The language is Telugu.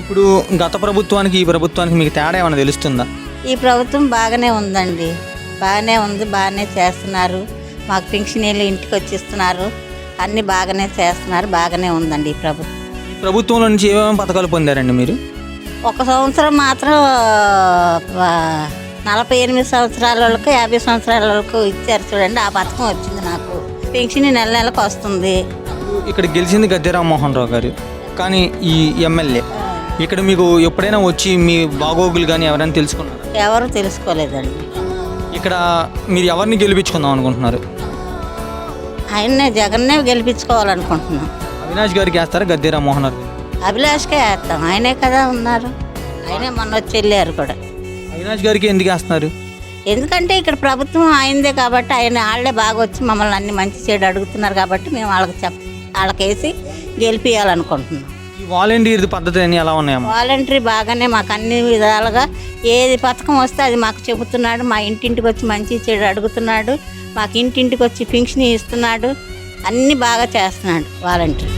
ఇప్పుడు గత ప్రభుత్వానికి ఈ ప్రభుత్వానికి మీకు తేడా ఏమైనా తెలుస్తుందా? ఈ ప్రభుత్వం బాగానే ఉందండి. బాగానే ఉంది బాగానే చేస్తున్నారు. మాకు పింఛనీళ్ళు ఇంటికి వచ్చిస్తున్నారు. అన్నీ బాగానే చేస్తున్నారు బాగానే ఉందండి ఈ ప్రభుత్వం. ఈ ప్రభుత్వంలో నుంచి ఏమేమి పథకాలు పొందారండి మీరు? ఒక సంవత్సరం మాత్రం నలభై ఎనిమిది సంవత్సరాల వాళ్ళకు యాభై సంవత్సరాల వాళ్ళకు ఇచ్చారు చూడండి. ఆ పథకం వచ్చింది నాకు. పెన్షన్ నెల నెలకు వస్తుంది. ఇక్కడ గెలిచింది గద్దె రామ్మోహన్ రావు గారు. కానీ ఈ ఎమ్మెల్యే ఇక్కడ మీకు ఎప్పుడైనా వచ్చి మీ బాగోగులు కానీ ఎవరైనా తెలుసుకున్నారా? ఎవరు తెలుసుకోలేదండి. ఇక్కడ మీరు ఎవరిని గెలిపించుకుందాం అనుకుంటున్నారు? ఆయన్నే జగన్నే గెలిపించుకోవాలనుకుంటున్నాం. అవినాష్ గారికి వేస్తారా గద్దె రామ్మోహన్ గారు అభిలాష్కే వేస్తాం. ఆయనే కదా ఉన్నారు. ఆయనే మొన్న వచ్చి వెళ్ళారు కూడా. అవినాష్ గారికి ఎందుకు వేస్తున్నారు? ఎందుకంటే ఇక్కడ ప్రభుత్వం ఆయనదే కాబట్టి ఆయన వాళ్ళే బాగా వచ్చి మమ్మల్ని అన్ని మంచి చెడు అడుగుతున్నారు కాబట్టి మేము వాళ్ళకి చెప్ వాళ్ళకి వేసి గెలిపించాలనుకుంటున్నాం ఈ వాలంటీర్ పద్ధతి అన్ని ఎలా ఉన్నాయమ్మా? వాలంటరీ బాగానే మాకు అన్ని విధాలుగా ఏది పథకం వస్తే అది మాకు చెబుతున్నాడు. మా ఇంటింటికి వచ్చి మంచి చెడు అడుగుతున్నాడు. మాకు ఇంటింటికి వచ్చి పింఛన్ ఇస్తున్నాడు. అన్నీ బాగా చేస్తున్నాడు వాలంటరీ.